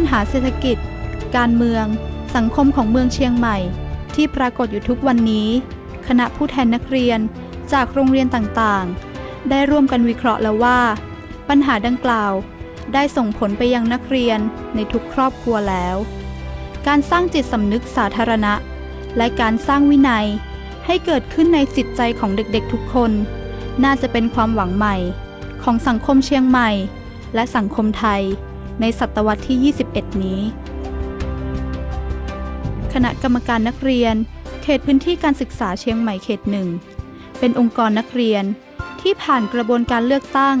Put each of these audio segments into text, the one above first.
ปัญหาเศรษฐกิจ การเมือง สังคมของเมืองเชียงใหม่ ที่ปรากฏอยู่ทุกวันนี้ คณะผู้แทนนักเรียนจากโรงเรียนต่างๆ ได้ร่วมกันวิเคราะห์แล้วว่า ปัญหาดังกล่าว ได้ส่งผลไปยังนักเรียนในทุกครอบครัวแล้ว การสร้างจิตสำนึกสาธารณะ และการสร้างวินัยให้เกิดขึ้นในจิตใจของเด็กๆทุกคน น่าจะเป็นความหวังใหม่ ของสังคมเชียงใหม่ และสังคมไทย ในศตวรรษที่ 21 นี้ คณะกรรมการนักเรียน เขตพื้นที่การศึกษาเชียงใหม่เขตหนึ่ง เป็นองค์กรนักเรียนที่ผ่านกระบวนการเลือกตั้ง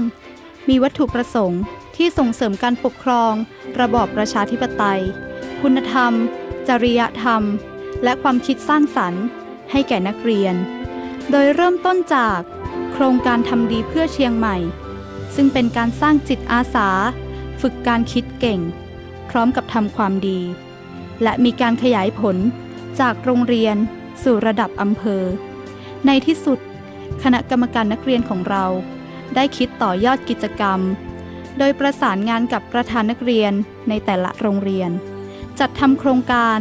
มีวัตถุประสงค์ที่ส่งเสริมการปกครอง ระบอบประชาธิปไตย คุณธรรม จริยธรรม และความคิดสร้างสรรค์ ให้แก่นักเรียน โดยเริ่มต้นจากโครงการทำดีเพื่อเชียงใหม่ ซึ่งเป็นการสร้างจิตอาสา ฝึกการคิดเก่ง พร้อมกับทำความดี และมีการขยายผลจากโรงเรียนสู่ระดับอำเภอ ในที่สุด คณะกรรมการนักเรียนของเรา ได้คิดต่อยอดกิจกรรม โดยประสานงานกับประธานนักเรียนในแต่ละโรงเรียน จัดทำโครงการ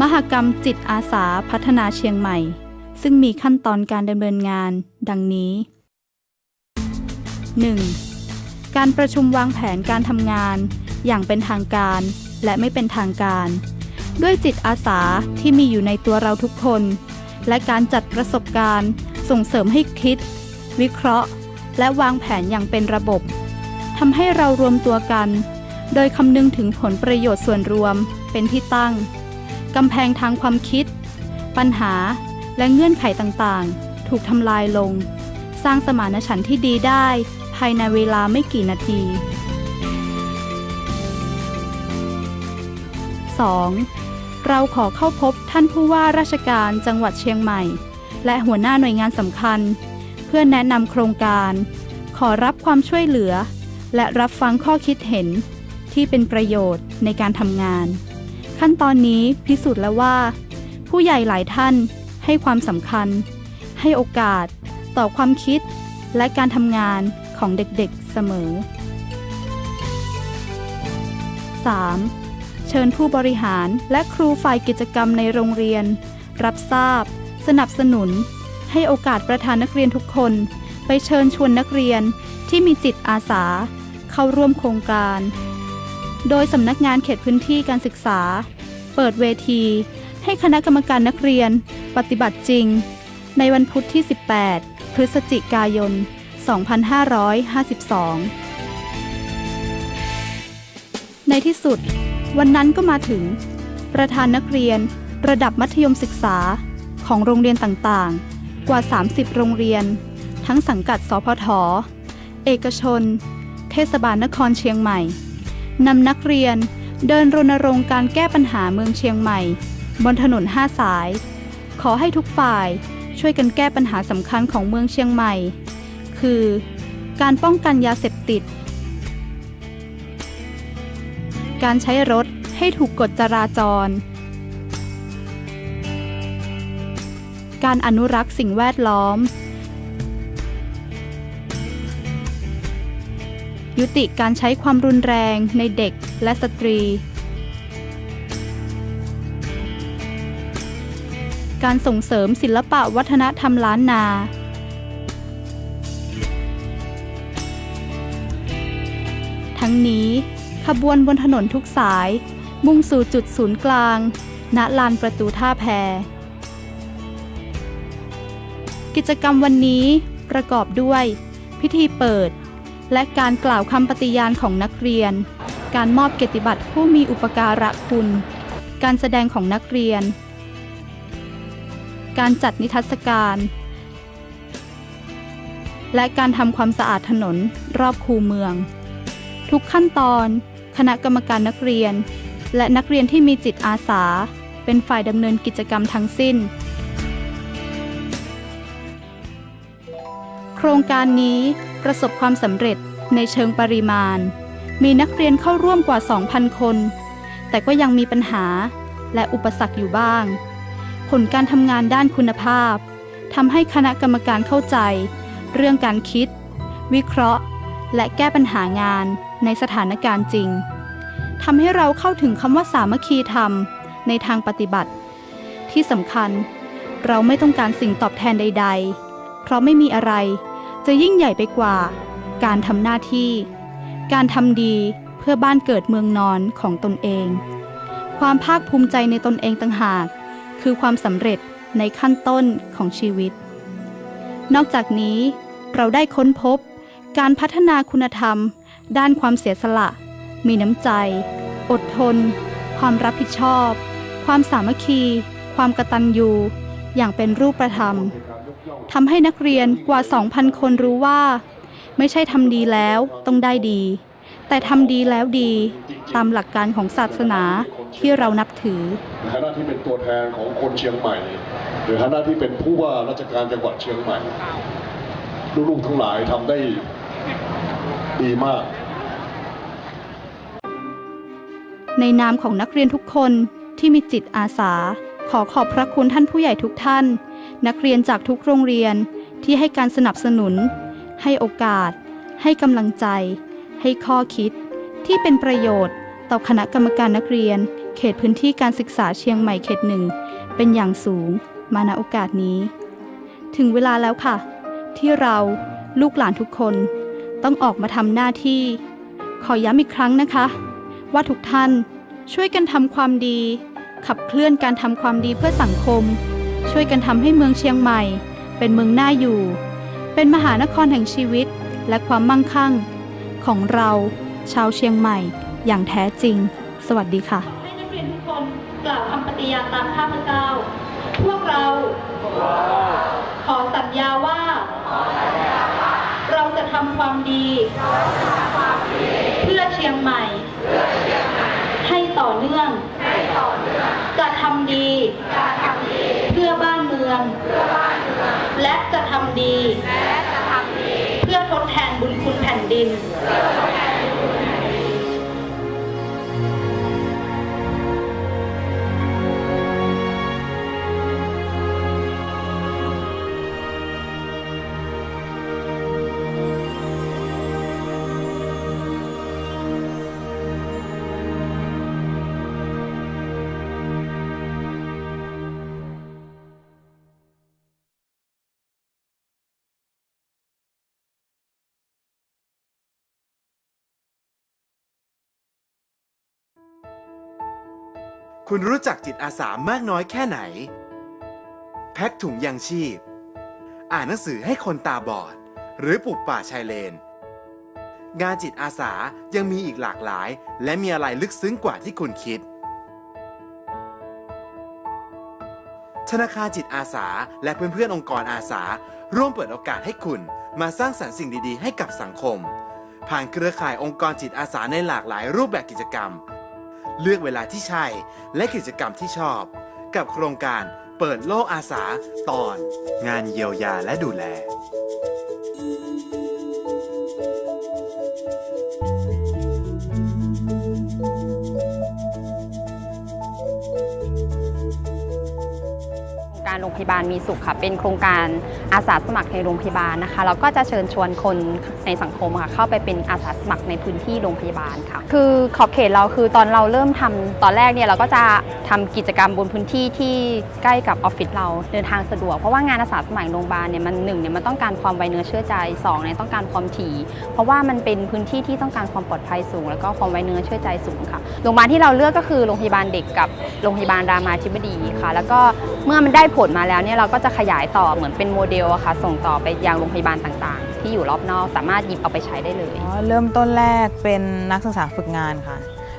มหกรรมจิตอาสาพัฒนาเชียงใหม่ ซึ่งมีขั้นตอนการดำเนินงาน ดังนี้ 1. การประชุมวางแผนการทำงาน อย่างเป็นทางการและไม่เป็นทางการ ด้วยจิตอาสาที่มีอยู่ในตัวเราทุกคน และการจัดประสบการณ์ส่งเสริมให้คิด วิเคราะห์ และวางแผนอย่างเป็นระบบทำให้เรารวมตัวกัน โดยคำนึงถึงผลประโยชน์ส่วนรวมเป็นที่ตั้งกำแพงทางความคิด ปัญหาและเงื่อนไขต่างๆ ถูกทำลายลง สร้างสมานฉันท์ที่ดีได้ ภายในเวลาไม่กี่นาที 2. เราขอเข้าพบท่านผู้ว่าราชการจังหวัดเชียงใหม่ และหัวหน้าหน่วยงานสำคัญ เพื่อแนะนำโครงการ ขอรับความช่วยเหลือ และรับฟังข้อคิดเห็น ที่เป็นประโยชน์ในการทำงาน ขั้นตอนนี้พิสูจน์แล้วว่า ผู้ใหญ่หลายท่านให้ความสำคัญ ให้โอกาส ต่อความคิดและการทำงาน ของเด็กๆเสมอ 3. เชิญผู้บริหารและครูฝ่ายกิจกรรมในโรงเรียน รับทราบ สนับสนุน ให้โอกาสประธานนักเรียนทุกคน ไปเชิญชวนนักเรียนที่มีจิตอาสา เข้าร่วมโครงการ โดยสำนักงานเขตพื้นที่การศึกษา เปิดเวที ให้คณะกรรมการนักเรียน ปฏิบัติจริง ในวันพุธที่ 18 พฤศจิกายน 2552 ในที่สุด วันนั้นก็มาถึง ประธานนักเรียน ระดับมัธยมศึกษาของโรงเรียนต่างๆ กว่า 30 โรงเรียน ทั้งสังกัดสพทเอกชน เทศบาลนครเชียงใหม่นำนักเรียนเดินรณรงค์การแก้ปัญหาเมืองเชียงใหม่ บนถนนห้าสาย ขอให้ทุกฝ่ายช่วยกันแก้ปัญหาสำคัญของเมืองเชียงใหม่ คือ การป้องกันยาเสพติด การใช้รถให้ถูกกฎจราจร การอนุรักษ์สิ่งแวดล้อม ยุติการใช้ความรุนแรงในเด็กและสตรี การส่งเสริมศิลปะวัฒนธรรมล้านนา ทั้งนี้ ขบวนบนถนนทุกสาย มุ่งสู่จุดศูนย์กลาง ณลานประตูท่าแพ กิจกรรมวันนี้ประกอบด้วย พิธีเปิด และการกล่าวคำปฏิญาณของนักเรียน การมอบเกียรติบัตรผู้มีอุปการะคุณ การแสดงของนักเรียน การจัดนิทรรศการและการทำความสะอาดถนนรอบคูเมือง ทุกขั้นตอน คณะกรรมการนักเรียน และนักเรียนที่มีจิตอาสา เป็นฝ่ายดำเนินกิจกรรมทั้งสิ้น โครงการนี้ประสบความสำเร็จในเชิงปริมาณ มีนักเรียนเข้าร่วมกว่า 2,000 คน แต่ก็ยังมีปัญหาและอุปสรรคอยู่บ้าง ผลการทำงานด้านคุณภาพทำให้คณะกรรมการเข้าใจ เรื่องการคิด วิเคราะห์ และแก้ปัญหางาน ในสถานการณ์จริงทำให้เราเข้าถึงคำว่าสามัคคีธรรมในทางปฏิบัติ ที่สำคัญ เราไม่ต้องการสิ่งตอบแทนใด ๆ เพราะไม่มีอะไร จะยิ่งใหญ่ไปกว่า การทำหน้าที่ การทำดีเพื่อบ้านเกิดเมืองนอนของตนเอง ความภาคภูมิใจในตนเองต่างหาก คือความสำเร็จในขั้นต้นของชีวิต นอกจากนี้เราได้ค้นพบการพัฒนาคุณธรรม ด้านความเสียสละ มีน้ำใจ อดทน ความรับผิดชอบ ความสามัคคี ความกตัญญูอย่างเป็นรูปธรรมทำให้นักเรียนกว่า 2,000 คนรู้ว่า ไม่ใช่ทำดีแล้วต้องได้ดี แต่ทำดีแล้วดี ตามหลักการของศาสนาที่เรานับถือในฐานะที่เป็นตัวแทนของคนเชียงใหม่หรือฐานะที่เป็นผู้ว่าราชการจังหวัดเชียงใหม่ ลูกๆทั้งหลายทำได้ดีมาก ในนามของนักเรียนทุกคนที่มีจิตอาสา ขอขอบพระคุณท่านผู้ใหญ่ทุกท่าน นักเรียนจากทุกโรงเรียนที่ให้การสนับสนุน ให้โอกาส ให้กำลังใจ ให้ข้อคิด ที่เป็นประโยชน์ ต่อคณะกรรมการนักเรียน เขตพื้นที่การศึกษาเชียงใหม่เขตหนึ่งเป็นอย่างสูงมาณโอกาสนี้ ถึงเวลาแล้วค่ะ ที่เราลูกหลานทุกคน ต้องออกมาทำหน้าที่ ขอย้ำอีกครั้งนะคะ ว่าทุกท่านช่วยกันทำความดี ขับเคลื่อนการทำความดีเพื่อสังคม ช่วยกันทำให้เมืองเชียงใหม่ เป็นเมืองน่าอยู่ เป็นมหานครแห่งชีวิต และความมั่งคั่ง ของเรา ชาวเชียงใหม่ อย่างแท้จริง สวัสดีค่ะให้นักเรียนทุกคนกล่าวคำปฏิญาณตามข้าพเจ้า พวกเรา ขอสัญญาว่า เราจะทำความดี เพื่อเชียงใหม่ ต่อเนื่องจะทำดีเพื่อบ้านเมือง และจะทำดี เพื่อทดแทนบุญคุณแผ่นดิน คุณรู้จักจิตอาสามากน้อยแค่ไหน แพ็คถุงยางชีพ อ่านหนังสือให้คนตาบอด หรือปลูกป่าชายเลน งานจิตอาสายังมีอีกหลากหลาย และมีอะไรลึกซึ้งกว่าที่คุณคิด ธนาคารจิตอาสาและเพื่อนๆองค์กรอาสา ร่วมเปิดโอกาสให้คุณมาสร้างสรรค์สิ่งดีๆ ให้กับสังคม ผ่านเครือข่ายองค์กรจิตอาสาในหลากหลายรูปแบบกิจกรรม เลือกเวลาที่ใช่ และกิจกรรมที่ชอบ กับโครงการเปิดโลกอาสาตอน งานเยียวยาและดูแล โรงการโรงพยาบาลมีสุขค่ะ เป็นโครงการอาสาสมัครในโรงพยาบาลนะคะแล้วก็จะเชิญชวนคนในสังคมค่ะเข้าไปเป็นอาสาสมัครในพื้นที่โรงพยาบาลค่ะ คือขอบเขตเราคือตอนเราเริ่มทำตอนแรกเนี่ยเราก็จะ ทำกิจกรรมบนพื้นที่ที่ใกล้กับออฟฟิศเราเดินทางสะดวก เพราะว่างานอาสาสมัครโรงพยาบาลเนี่ยมันหนึ่งเนี่ยมันต้องการความไวเนื้อเชื่อใจสองเนี่ยต้องการความถี่ เพราะว่ามันเป็นพื้นที่ที่ต้องการความปลอดภัยสูง แล้วก็ความไวเนื้อเชื่อใจสูงค่ะโรงพยาบาลที่เราเลือกก็คือโรงพยาบาลเด็กกับโรงพยาบาลรามาธิบดีค่ะ แล้วก็เมื่อมันได้ผลมาแล้วเนี่ยเราก็จะขยายต่อเหมือนเป็นโมเดลอะค่ะ ส่งต่อไปยังโรงพยาบาลต่างๆ ที่อยู่รอบนอกสามารถหยิบเอาไปใช้ได้เลยเริ่มต้นแรกเป็นนักศึกษาฝึกงานค่ะ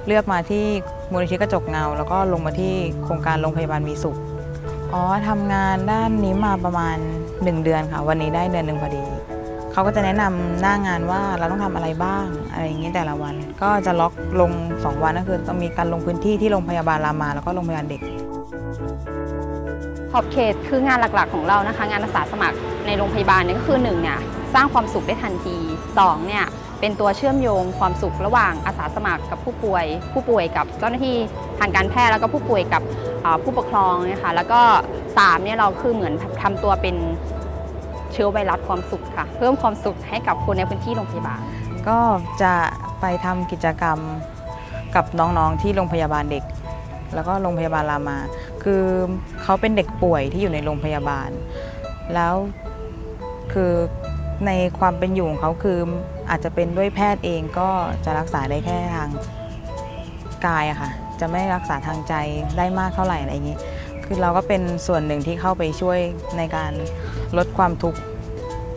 เลือกมาที่ มูลนิธิกระจกเงา แล้วก็ลงมาที่โครงการโรงพยาบาลมีสุขอ๋อทำงานด้านนี้มาประมาณ 1 เดือนค่ะ วันนี้ได้เดือนหนึ่งพอดีเขาก็จะแนะนำหน้างานว่าเราต้องทำอะไรบ้าง อะไรอย่างนี้แต่ละวัน ก็จะล็อกลง 2 วันก็คือต้องมีการลงพื้นที่ที่โรงพยาบาลรามา แล้วก็โรงพยาบาลเด็ก ขอบเขตคืองานหลักๆของเรานะคะ งานอาสาสมัครในโรงพยาบาลเนี่ยก็คือ1เนี่ยสร้างความสุขได้ทันที2เนี่ย เป็นตัวเชื่อมโยงความสุขระหว่างอาสาสมัครกับผู้ป่วย ผู้ป่วยกับเจ้าหน้าที่ทางการแพทย์แล้วก็ผู้ป่วยกับผู้ปกครองนะคะแล้วก็3เนี่ยเราคือเหมือนทำตัวเป็นเชื้อไวรัสความสุขค่ะ เพิ่มความสุขให้กับคนในพื้นที่โรงพยาบาล ก็จะไปทำกิจกรรมกับน้องๆที่โรงพยาบาลเด็ก แล้วก็โรงพยาบาลรามา คือเขาเป็นเด็กป่วยที่อยู่ในโรงพยาบาล แล้วคือในความเป็นอยู่ของเขาคือ อาจจะเป็นด้วยแพทย์เองก็จะรักษาได้แค่ทางกายอะค่ะจะไม่รักษาทางใจได้มากเท่าไหร่อะไรอย่างนี้ คือเราก็เป็นส่วนหนึ่งที่เข้าไปช่วยในการลดความทุกข์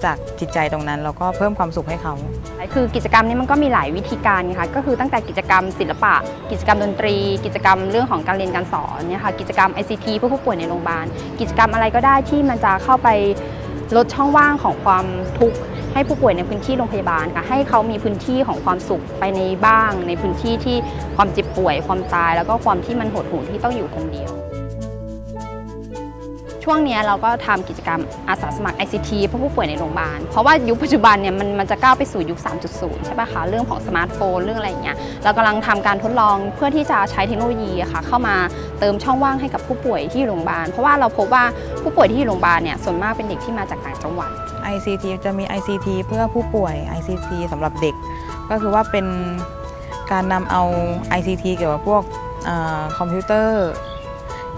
จากจิตใจตรงนั้น แล้วก็เพิ่มความสุขให้เขาคือกิจกรรมนี้มันก็มีหลายวิธีการค่ะก็คือตั้งแต่กิจกรรมศิลปะ กิจกรรมดนตรี กิจกรรมเรื่องของการเรียนการสอนเนี่ยค่ะกิจกรรม ICT เพื่อผู้ป่วยในโรงพยาบาลกิจกรรมอะไรก็ได้ที่มันจะเข้าไปลดช่องว่างของความทุกข์ ให้ผู้ป่วยในพื้นที่โรงพยาบาลค่ะให้เขามีพื้นที่ของความสุขไปในบ้าง ในพื้นที่ที่ความเจ็บป่วย ความตาย แล้วก็ความที่มันหดหู่ที่ต้องอยู่คนเดียว ช่วงนี้เราก็ทำกิจกรรมอาสาสมัคร ICT เพื่อผู้ป่วยในโรงพยาบาล เพราะว่ายุคปัจจุบันเนี่ยมันมันจะก้าวไปสู่ยุค 3.0 ใช่ปะคะเรื่องของสมาร์ทโฟนเรื่องอะไรอย่างเงี้ยเรากำลังทำการทดลองเพื่อที่จะใช้เทคโนโลยีค่ะเข้ามาเติมช่องว่างให้กับผู้ป่วยที่โรงพยาบาล เพราะว่าเราพบว่าผู้ป่วยที่โรงพยาบาลเนี่ยส่วนมากเป็นเด็กที่มาจากต่างจังหวัด ICT จะมี ICT เพื่อผู้ป่วย ICT สำหรับเด็ก ก็คือว่าเป็นการนำเอา ICT เกี่ยวกับพวกอคอมพิวเตอร์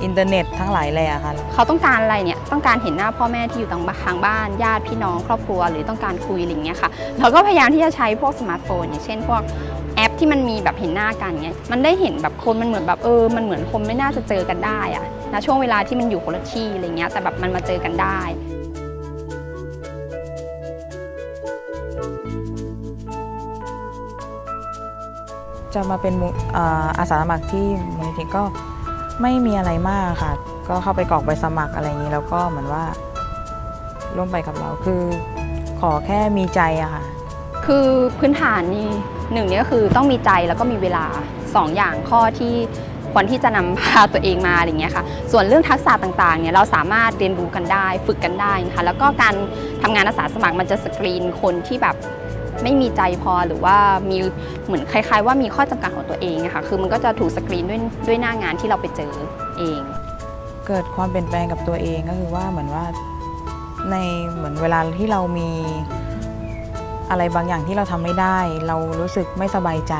อินเทอร์เน็ตทั้งหลายแหล่ค่ะเขาต้องการอะไรเนี่ยต้องการเห็นหน้าพ่อแม่ที่อยู่ทางทางบ้านญาติพี่น้องครอบครัวหรือต้องการคุยอะไรอย่างเงี้ยค่ะเราก็พยายามที่จะใช้พวกสมาร์ทโฟนอย่างเช่นพวกแอปที่มันมีแบบเห็นหน้ากันเงี้ยมันได้เห็นแบบคนมันเหมือนแบบเออมันเหมือนคนไม่น่าจะเจอกันได้อะนะช่วงเวลาที่มันอยู่คนละที่อะไรเงี้ยแต่แบบมันมาเจอกันได้ จะมาเป็นอาอาสาสมัครที่มูลนิธิก็ไม่มีอะไรมากค่ะ ก็เข้าไปกรอกใบสมัครอะไรอย่างนี้แล้วก็เหมือนว่า ร่วมไปกับเราคือขอแค่มีใจอะค่ะ คือพื้นฐานนี่หนึ่งเนี่ยก็คือต้องมีใจแล้วก็มีเวลาสองอย่างข้อที่ควรที่จะนำพาตัวเองมาอะไรเงี้ยค่ะ ส่วนเรื่องทักษะต่างๆเนี่ยเราสามารถเรียนรู้กันได้ ฝึกกันได้นะคะแล้วก็การทำงานอาสาสมัครมันจะสกรีนคนที่แบบ ไม่มีใจพอหรือว่ามีเหมือนคล้าย ๆ ว่ามีข้อจำกัดของตัวเองอะค่ะคือมันก็จะถูกสกรีนด้วยด้วยหน้างานที่เราไปเจอเอง เกิดความเปลี่ยนแปลงกับตัวเองก็คือว่าเหมือนว่าในเหมือนเวลาที่เรามีอะไรบางอย่างที่เราทำไม่ได้ เรารู้สึกไม่สบายใจ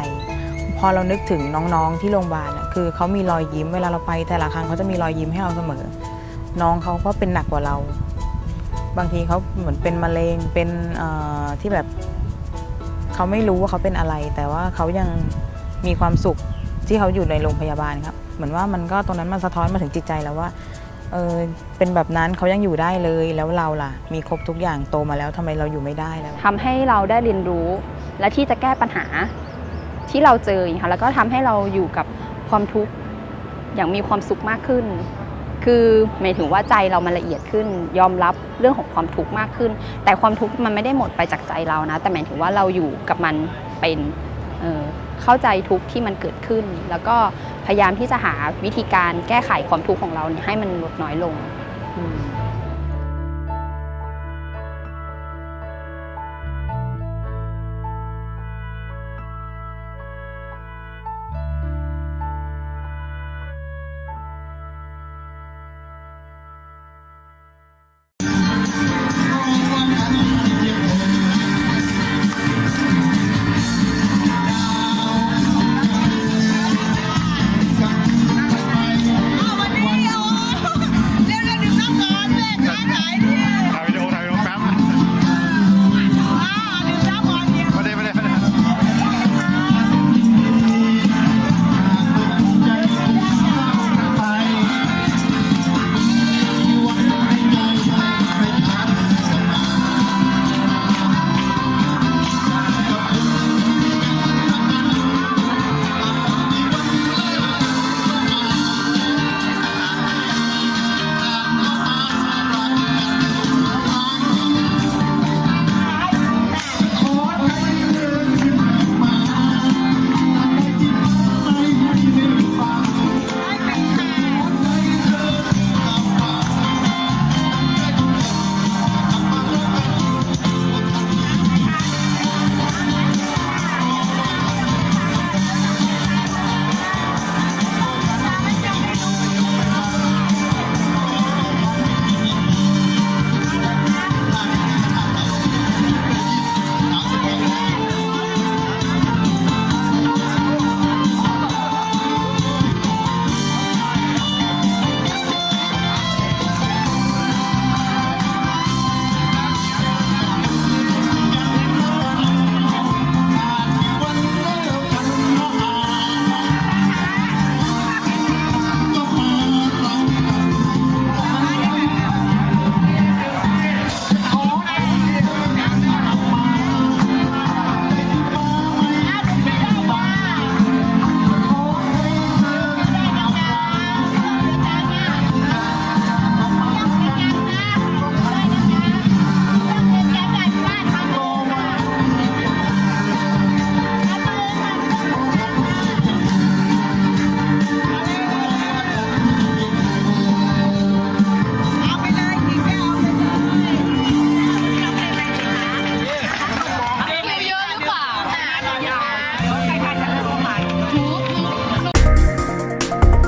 พอเรานึกถึงน้องๆที่โรงพยาบาลคือเขามีรอยยิ้มเวลาเราไปแต่ละครั้งเขาจะมีรอยยิ้มให้เราเสมอ น้องเขาก็เป็นหนักกว่าเรา บางทีเขาเหมือนเป็นมะเร็งเป็นที่แบบ เขาไม่รู้ว่าเขาเป็นอะไร แต่ว่าเขายังมีความสุขที่เขาอยู่ในโรงพยาบาลครับ เหมือนว่ามันก็ตรงนั้นมันสะท้อนมาถึงจิตใจแล้วว่าเออเป็นแบบนั้นเขายังอยู่ได้เลยแล้วเราล่ะ มีครบทุกอย่างโตมาแล้วทำไมเราอยู่ไม่ได้แล้วทำให้เราได้เรียนรู้และที่จะแก้ปัญหาที่เราเจอค่ะแล้วก็ทำให้เราอยู่กับความทุกข์อย่างมีความสุขมากขึ้น คือหมายถึงว่าใจเรามันละเอียดขึ้น ยอมรับเรื่องของความทุกข์มากขึ้น แต่ความทุกข์มันไม่ได้หมดไปจากใจเรานะ แต่หมายถึงว่าเราอยู่กับมันเป็นเเข้าใจทุกข์ที่มันเกิดขึ้น แล้วก็พยายามที่จะหาวิธีการแก้ไขความทุกข์ของเราให้มันลดน้อยลง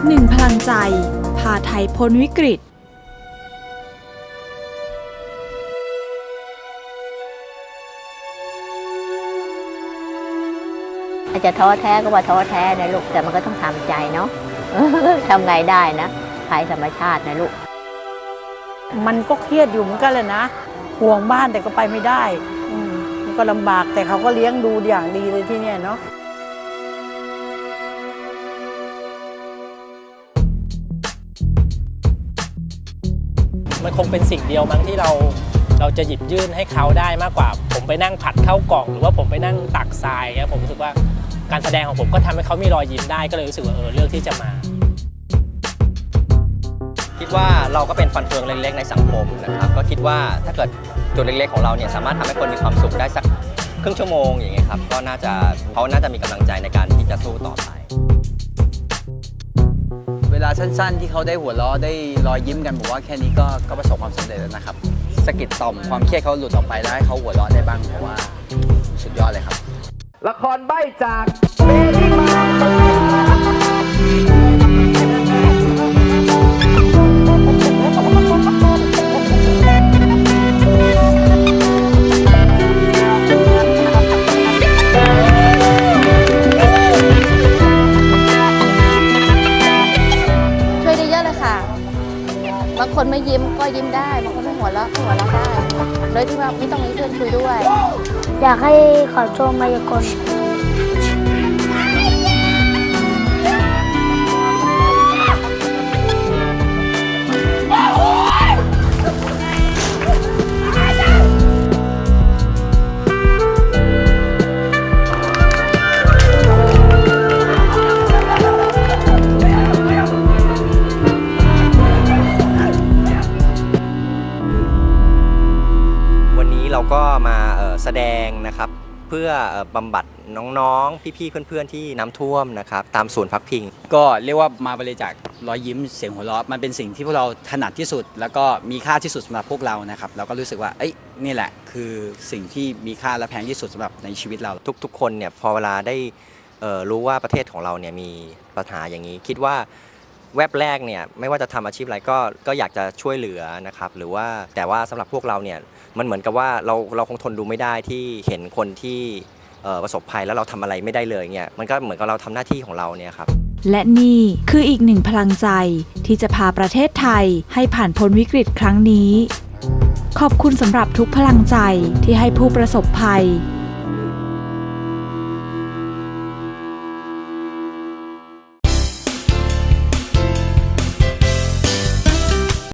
หนึ่งพลังใจ พาไทยพ้นวิกฤต อาจจะท้อแท้ก็ว่าท้อแท้นะลูก แต่มันก็ต้องทำใจเนาะทำไงได้นะภัยธรรมชาตินะลูก มันก็เครียดอยู่เหมือนกันเลยนะ ห่วงบ้านแต่ก็ไปไม่ได้อืมมันก็ลำบากแต่เขาก็เลี้ยงดูอย่างดีเลยที่เนี่ยเนาะ มันคงเป็นสิ่งเดียวมั้งที่เราเราจะหยิบยื่นให้เขาได้มากกว่า ผมไปนั่งผัดข้าวกล่อง หรือว่าผมไปนั่งตักทรายเงี้ยผมรู้สึกว่าการแสดงของผมก็ทำให้เขามีรอยยิ้มได้ก็เลยรู้สึกว่าเออเลือกที่จะมา คิดว่าเราก็เป็นฟันเฟืองเล็กๆในสังคมนะครับก็คิดว่าถ้าเกิดจุดเล็กๆของเราเนี่ยสามารถทำให้คนมีความสุขได้สักครึ่งชั่วโมงอย่างเงี้ยครับก็น่าจะเขาน่าจะมีกำลังใจในการที่จะสู้ต่อไป วลาสั้นๆ ที่เขาได้หัวเราะได้รอยยิ้มกันผมว่าแค่นี้ก็ก็ประสบความสำเร็จแล้วนะครับสะกิดต่อมความเครียดเขาหลุดออกไปแล้วให้เขาหัวเราะได้บ้างผมว่าสุดยอดเลยครับ ละครใบจากเบบี้มา คนไม่ยิ้มก็ยิ้มได้บางคนไม่หัวเราะก็หัวเราะได้ โดยที่ว่าไม่ต้องมีเพื่อนคุยด้วย อยากให้ขอโชว์มายากล บำบัดน้องๆ พี่ๆ เพื่อนๆ ที่น้ำท่วมนะครับ ตามศูนย์พักพิง ก็เรียกว่ามาบริจาครอยยิ้มเสียงหัวเราะมันเป็นสิ่งที่พวกเราถนัดที่สุด แล้วก็มีค่าที่สุดสำหรับพวกเรานะครับเราก็รู้สึกว่าเอ้ยนี่แหละคือสิ่งที่มีค่าและแพงที่สุดสำหรับในชีวิตเรา ทุกๆ คนเนี่ยพอเวลาได้เอ่อรู้ว่าประเทศของเราเนี่ยมีปัญหาอย่างนี้ คิดว่า แวบแรกเนี่ยไม่ว่าจะทำอาชีพอะไรก็ก็อยากจะช่วยเหลือนะครับหรือว่าแต่ว่าสำหรับพวกเราเนี่ยมันเหมือนกับว่าเราเราคงทนดูไม่ได้ที่เห็นคนที่ประสบภัยแล้วเราทำอะไรไม่ได้เลยเนี่ยมันก็เหมือนกับเราทำหน้าที่ของเราเนี่ยครับและนี่คืออีกหนึ่งพลังใจที่จะพาประเทศไทยให้ผ่านพ้นวิกฤตครั้งนี้ ขอบคุณสำหรับทุกพลังใจที่ให้ผู้ประสบภัย